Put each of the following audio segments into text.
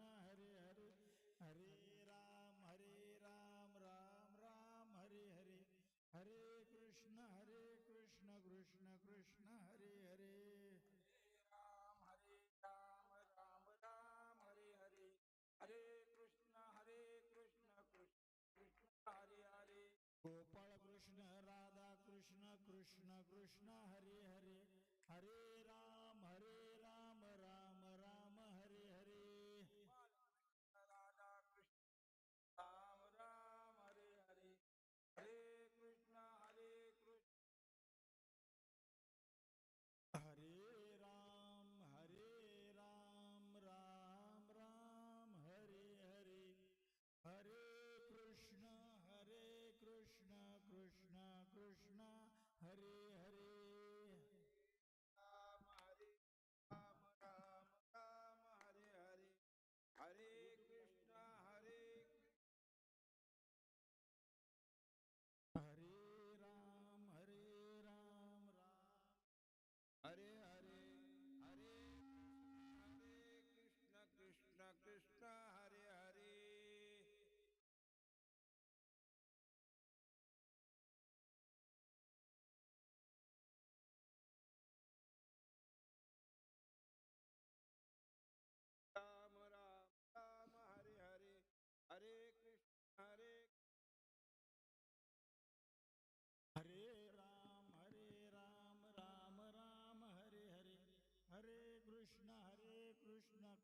कृष्ण हरे हरे हरे राम हरे राम राम राम हरे हरे हरे कृष्ण हरे कृष्ण कृष्ण कृष्ण हरे हरे। राम हरे राम राम राम हरे हरे हरे कृष्ण हरे कृष्ण कृष्ण कृष्ण हरे हरे। गोपाळ कृष्ण राधा कृष्ण कृष्ण कृष्ण हरे हरे हरे राम।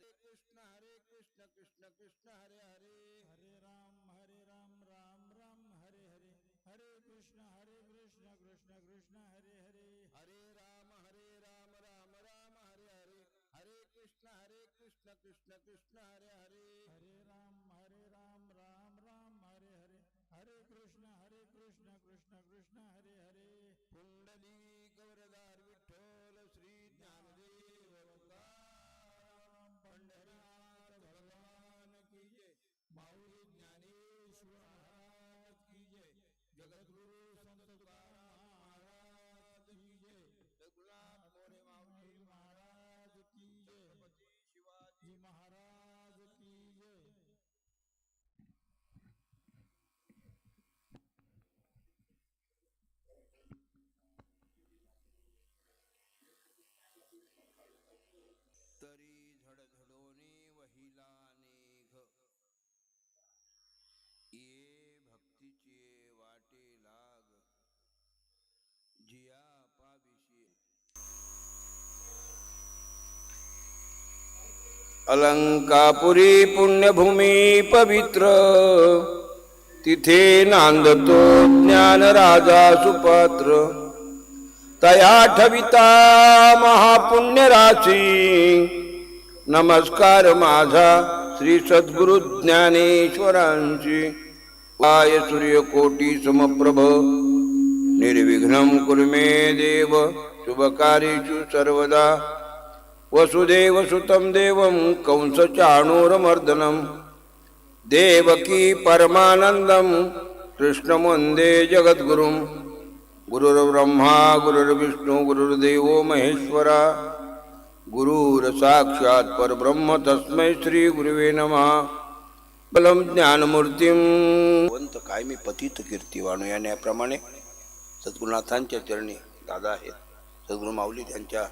हरे कृष्ण हरे कृष्ण कृष्ण कृष्ण हरे हरे। हरे राम हरे राम राम राम हरे हरे। हरे कृष्ण हरे कृष्ण कृष्ण कृष्ण हरे हरे। हरे राम हरे राम राम राम हरे हरे। हरे कृष्ण हरे कृष्ण कृष्ण कृष्ण हरे हरे। हरे राम हरे राम राम राम हरे हरे। हरे कृष्ण हरे कृष्ण कृष्ण कृष्ण हरे हरे। कुंडली गौरदार विठ्ठल श्री ज्ञानदेव महाराज की जय जगद्गुरु अलंकापुरी पुण्यभूमी पवित्र. तिथे नांदतो ज्ञान राजा सुपात्र. तया ठविता महापुण्य राशी नमस्कार माझा श्री सद्गुरु ज्ञानेश्वरांची आय सूर्यकोटी समप्रभ. निर्विघ्नं कुर्मे देव. शुभकार्येषु सर्वदा. वसुदेव सुतं देवं कंसचाणूरमर्दनं। देवकी परमानन्दं कृष्णमुन्दे जगद्गुरुं। गुरुर्ब्रह्मा गुरुर्विष्णू गुरुर्देवो महेश्वरा। गुरुर साक्षात परब्रह्म तस्मै श्री गुरुवे नमः। बलम ज्ञानमूर्तीम वंत काय मी पतित कीर्तिवाणू या न्यायाप्रमाणे सद्गुरुनाथांच्या चरणी दादा आहेत. सद्गुरु माऊली त्यांच्या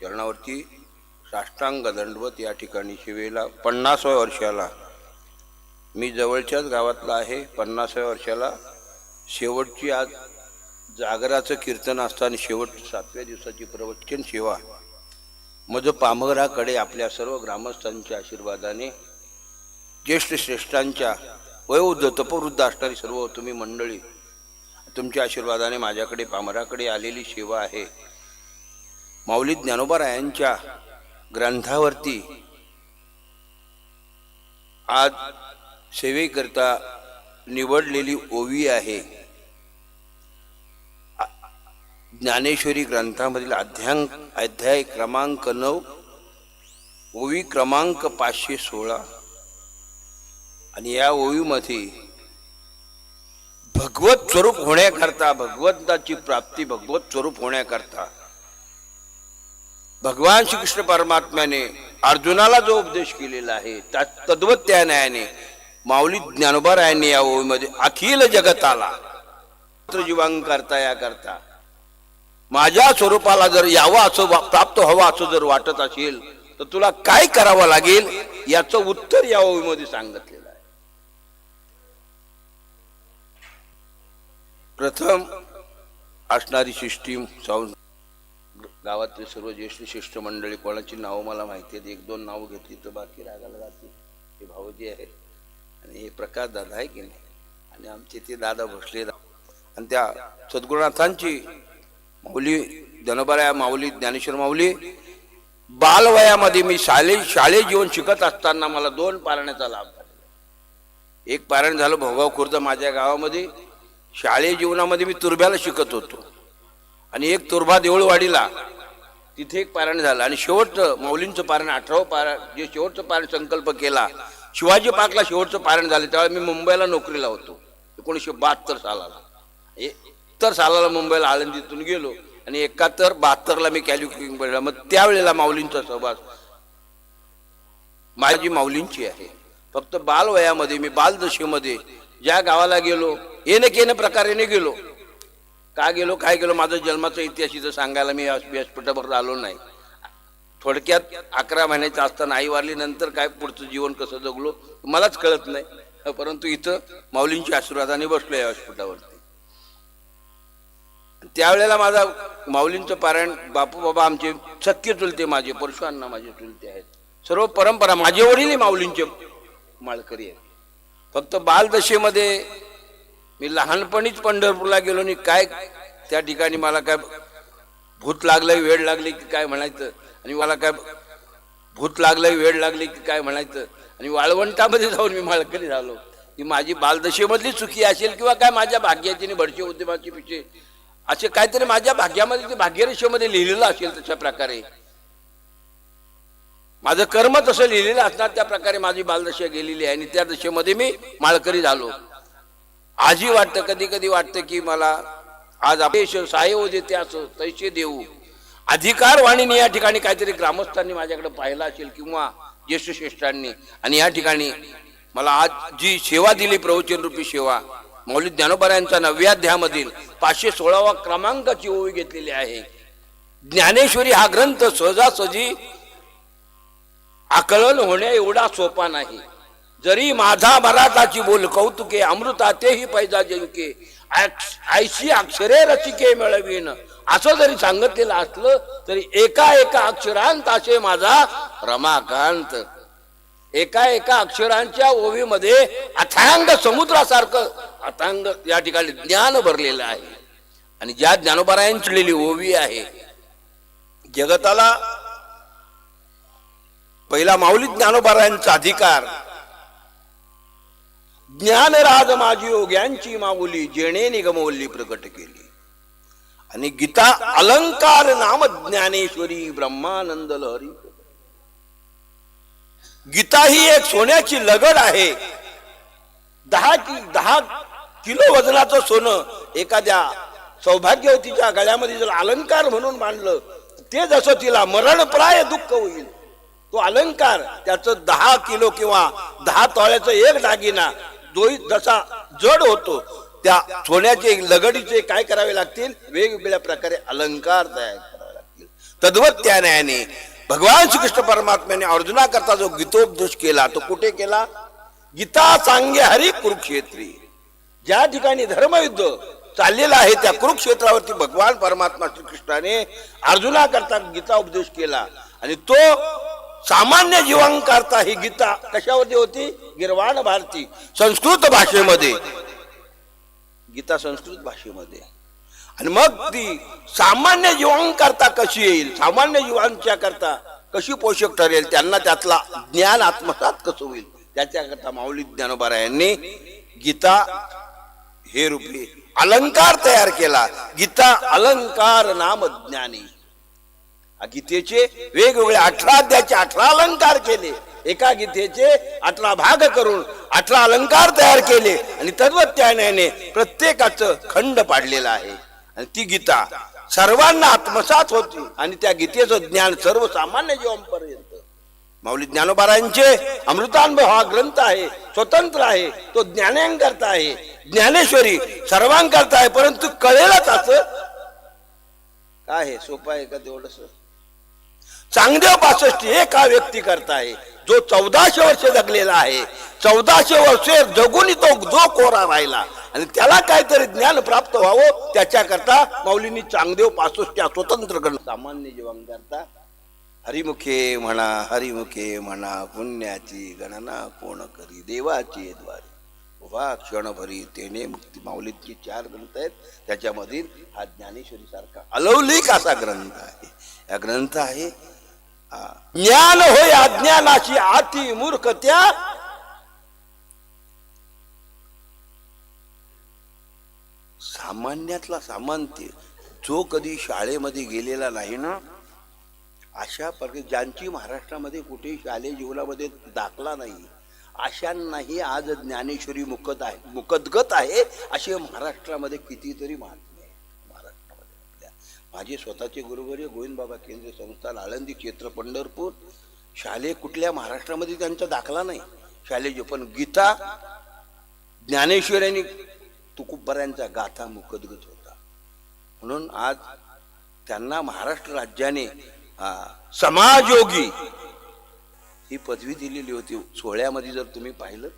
चरणावरती साष्टांग दंडवत या ठिकाणी शिवेला. पन्नासाव्या वर्षाला. मी जवळच्याच गावातला आहे. पन्नासाव्या वर्षाला शेवटची आज जागराचं कीर्तन असताना शेवट सातव्या दिवसाची प्रवचन सेवा. मज पामघराकडे आपल्या सर्व ग्रामस्थांच्या आशीर्वादाने ज्येष्ठ श्रेष्ठांच्या वयोवृद्ध तपवृद्ध असणारी सर्व तुम्ही मंडळी तुमच्या आशीर्वादाने माझ्याकडे पामराकडे आलेली सेवा आहे. माऊली ज्ञानोबारायांच्या ग्रंथावरती आज सेवेकरता निवडलेली ओवी आहे. ज्ञानेश्वरी ग्रंथामधील अध्यां अध्याय क्रमांक नऊ ओवी क्रमांक पाचशे सोळा. आणि या ओवीमध्ये भगवत स्वरूप होण्याकरता भगवंताची प्राप्ती भगवत स्वरूप होण्याकरता भगवान श्रीकृष्ण परमात्म्याने अर्जुनाला जो उपदेश केलेला आहे त्या तद्वत त्या न्यायाने माऊली ज्ञानोबारायांनी या ओळीमध्ये अखिल जगताला जीवांग करता या करता. माझ्या स्वरूपाला जर यावं असं प्राप्त हवं असं जर वाटत असेल तर तुला काय करावं लागेल याचं उत्तर या ओळीमध्ये सांगितलेलं आहे. प्रथम असणारी सिस्टीम साऊंड गावातले सर्व ज्येष्ठ शिष्ट मंडळी कोणाची नावं मला माहिती आहेत? एक दोन नावं घेतली तर बाकी रागाला जाते हे भाऊजी आहेत. आणि हे प्रकाश दादा आहे की नाही? आणि आमचे ते दादा भोसले दा- आणि त्या सद्गुरुनाथांची माऊली धनबराया माऊली ज्ञानेश्वर माऊली बालवयामध्ये मी शाले शालेय जीवन शिकत असताना मला दोन पारण्याचा लाभ झाला एक पारण झालं भोगाव खुर्द माझ्या गावामध्ये. शालेय जीवनामध्ये मी तुरब्याला शिकत होतो. आणि एक तुरबा देऊळवाडीला तिथे एक पारायण झालं. आणि शेवटचं माऊलींचं पारायण अठरावं पारायण जे शेवटचं पारायण संकल्प केला शिवाजी पार्कला शेवटचं पारायण झालं. त्यावेळी मी मुंबईला नोकरीला होतो. एकोणीसशे बहात्तर सालाला. एकाहत्तर सालाला मुंबईला आळंदीतून गेलो. आणि एकाहत्तर बहात्तरला मी कॅल्युकिंग पडला मग त्यावेळेला माऊलींचा सहभाग माझी माऊलींची आहे. फक्त बालवयामध्ये मी बालदशेमध्ये ज्या गावाला गेलो येणे केने प्रकारेने गेलो का गेलो काय गेलो माझा जन्माचा इतिहास इथं सांगायला मी व्यासपीठावर आलो नाही. थोडक्यात अकरा महिन्याचं असताना आई वारली नंतर काय पुढचं जीवन कसं जगलो मलाच कळत नाही. परंतु इथं माऊलींच्या आशीर्वादाने बसलो या व्यासपीठावरती. त्यावेळेला माझा माऊलींचं पारायण बापू बाबा आमचे सख्य चुलते माझे परशुअण्णा माझे चुलते आहेत. सर्व परंपरा माझे वडील माऊलींचे माळकरी आहेत. फक्त बालदशेमध्ये मी लहानपणीच पंढरपूरला गेलो आणि काय त्या ठिकाणी मला काय भूत लागलंय वेळ लागली की काय म्हणायचं? आणि मला काय भूत लागलंय वेळ लागली की काय म्हणायचं? आणि वाळवंटामध्ये जाऊन मी माळकरी झालो. ही माझी बालदशेमधली चुकी असेल किंवा काय माझ्या भाग्याची आणि भडशी उद्यमाची पिशे असे काहीतरी माझ्या भाग्यामध्ये ते भाग्यरेषेमध्ये लिहिलेलं असेल तशा प्रकारे. माझं कर्म तसं लिहिलेलं असणार त्या प्रकारे माझी बालदशा गेलेली आहे आणि त्या दशेमध्ये मी माळकरी झालो. आजी वाटतं कधी कधी वाटतं की मला आज अपेश साहेब देते असो तैसे देऊ. अधिकार वाणीने या ठिकाणी काहीतरी ग्रामस्थांनी माझ्याकडे पाहिला असेल किंवा ज्येष्ठश्रेष्ठांनी आणि या ठिकाणी मला आज जी सेवा दिली प्रवचन रूपी सेवा मौली ज्ञानोबरायांचा नवव्या अध्यायामधील पाचशे सोळावा क्रमांकाची ओळी घेतलेली आहे. ज्ञानेश्वरी हा ग्रंथ सहजासहजी आकलन होण्या एवढा सोपा नाही. जरी माझा मराठाची बोल कौतुके अमृता तेही पैजा जिंके ऐक्ष- ऐशी अक्षरे रचिके मिळवीन. असं जरी सांगितलेलं असलं तरी एका एका अक्षरांत असे माझा रमाकांत. एका एका अक्षरांच्या ओवीमध्ये अथांग समुद्रासारखं अथांग या ठिकाणी ज्ञान भरलेलं आहे. आणि ज्या ज्ञानोबारायांची ओवी आहे जगताला पहिला माऊली ज्ञानोबारायांचा अधिकार ज्ञानराज माझी योग्यांची माऊली जेणे निगमवल्ली प्रकट केली. आणि गीता अलंकार नाम ज्ञानेश्वरी ब्रह्मानंद लहरी. गीता ही एक सोन्याची लगड आहे. दहा कि दहा किलो वजनाचं सोनं एखाद्या सौभाग्यवतीच्या गळ्यामध्ये जर अलंकार म्हणून मांडलं ते जसं तिला मरणप्राय दुःख होईल तो अलंकार त्याचं दहा किलो किंवा दहा तोळ्याचं एक दागिना जोई जसा जड होतो त्या सोन्याचे लगडीचे काय करावे लागतील? वेगवेगळ्या प्रकारे अलंकार तयार करावे लागतील. तद्वत त्या न्यायाने भगवान श्रीकृष्ण परमात्म्याने अर्जुना करता जो गीतोपदोष केला तो कुठे केला? गीता सांगे हरी कुरुक्षेत्री. ज्या ठिकाणी धर्मयुद्ध चाललेलं आहे त्या कुरुक्षेत्रावरती भगवान परमात्मा श्रीकृष्णाने अर्जुना करता गीता उपदेश केला. आणि तो सामान्य जीवांकरता ही गीता कशावरती होती? गिरवाण भारती संस्कृत भाषेमध्ये. गीता संस्कृत भाषेमध्ये. आणि मग ती सामान्य जीवांकरता कशी येईल? सामान्य जीवांच्या करता कशी पोषक ठरेल? त्यांना त्यातला ज्ञान आत्मसात कसं होईल? त्याच्याकरता माऊली ज्ञानोबा यांनी गीता हे रूपी अलंकार तयार केला. गीता अलंकार नाम ज्ञानी. गीतेचे वेगवेगळे अठरा त्याचे अठरा अलंकार केले. एका गीतेचे अठरा भाग करून अठरा अलंकार तयार केले आणि तत्वज्ञानाने प्रत्येकाचं खंड पाडलेला आहे. आणि ती गीता सर्वांना आत्मसात होती आणि त्या गीतेचं ज्ञान सर्वसामान्य जीवांपर्यंत. माऊली ज्ञानोबारांचे अमृतानुभव हा ग्रंथ आहे स्वतंत्र आहे तो ज्ञानांकरता आहे ज्ञानेश्वरी सर्वांकरता आहे परंतु कळेलच असं? काय आहे? सोपं आहे का तेवढंच चांगदेव पासष्ट का व्यक्ती करता आहे जो चौदाशे वर्ष जगलेला आहे. चौदाशे वर्षे जगून तो जो कोरा राहिला. आणि त्याला काहीतरी ज्ञान प्राप्त व्हावं त्याच्याकरता माऊलींनी चांगदेव पासष्ट स्वतंत्र ग्रंथ सामान्य जीवांकरता हरिमुखे म्हणा हरिमुखे म्हणा पुण्याची गणना कोण करी देवाची द्वारे. उभा क्षणभरी तेने मुक्ती माऊलीची चार ग्रंथ आहेत. त्याच्यामधील हा ज्ञानेश्वरी सारखा अलौलिक असा ग्रंथ आहे. या ग्रंथ आहे ज्ञान होय अज्ञानाची आती मूर्ख त्या सामान्यातला सामान्य जो कधी शाळेमध्ये गेलेला नाही ना अशा प्रकारे ज्यांची महाराष्ट्रामध्ये कुठे शालेय जीवनामध्ये दाखला नाही अशांनाही आज ज्ञानेश्वरी मुकत आहे मुकदगत आहे असे महाराष्ट्रामध्ये कितीतरी महात्मे माझे स्वतःचे गुरुवर्य गोविंदबाबा केंद्रीय संस्थान आळंदी क्षेत्र पंढरपूर. शालेय कुठल्या महाराष्ट्रामध्ये त्यांचा दाखला नाही. शालेय पण गीता ज्ञानेश्वर यांनी तुकुबऱ्यांचा गाथा मुखदगत होता. म्हणून आज त्यांना महाराष्ट्र राज्याने समाजयोगी ही पदवी दिलेली होती. सोहळ्यामध्ये जर तुम्ही पाहिलं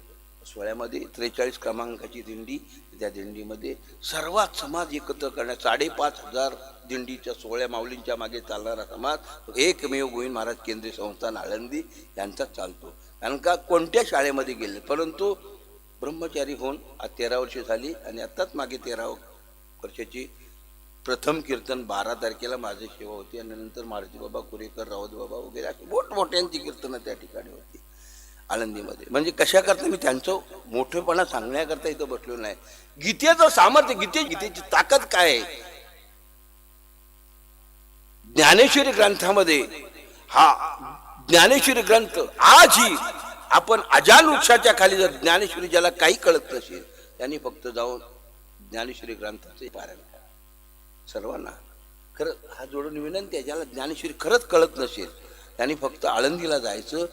सोहळ्यामध्ये त्रेचाळीस क्रमांकाची दिंडी त्या दिंडीमध्ये सर्वात समाज एकत्र करण्यात साडेपाच हजार दिंडीच्या सोहळ्या माऊलींच्या मागे चालणारा समाज. एकमेव गोविंद महाराज केंद्रीय संस्थान आळंदी यांचाच चालतो. कारण का कोणत्या शाळेमध्ये गेले? परंतु ब्रह्मचारी होऊन आज तेरा वर्ष झाली आणि आत्ताच मागे तेरा वर्षाची प्रथम कीर्तन बारा तारखेला माझी सेवा होती आणि नंतर मारुती बाबा कुरेकर राऊत बाबा वगैरे अशी मोठमोठ्यांची कीर्तनं त्या ठिकाणी होती. आळंदीमध्ये. म्हणजे कशा करता मी त्यांचं मोठेपणा सांगण्याकरता इथं बसलो नाही. गीतेचं सामर्थ्य गीते गीतेची ताकद काय आहे? ज्ञानेश्वरी ग्रंथामध्ये हा ज्ञानेश्वरी ग्रंथ आजही आपण अजान वृक्षाच्या खाली जर ज्ञानेश्वरी ज्याला काही कळत नसेल त्यांनी फक्त जाऊन ज्ञानेश्वरी ग्रंथाचे पारायण करा. सर्वांना. खरं हा जोडून विनंती आहे ज्याला ज्ञानेश्वरी खरंच कळत नसेल त्यांनी फक्त आळंदीला जायचं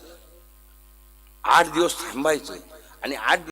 आठ दिवस थांबायचं आणि आठ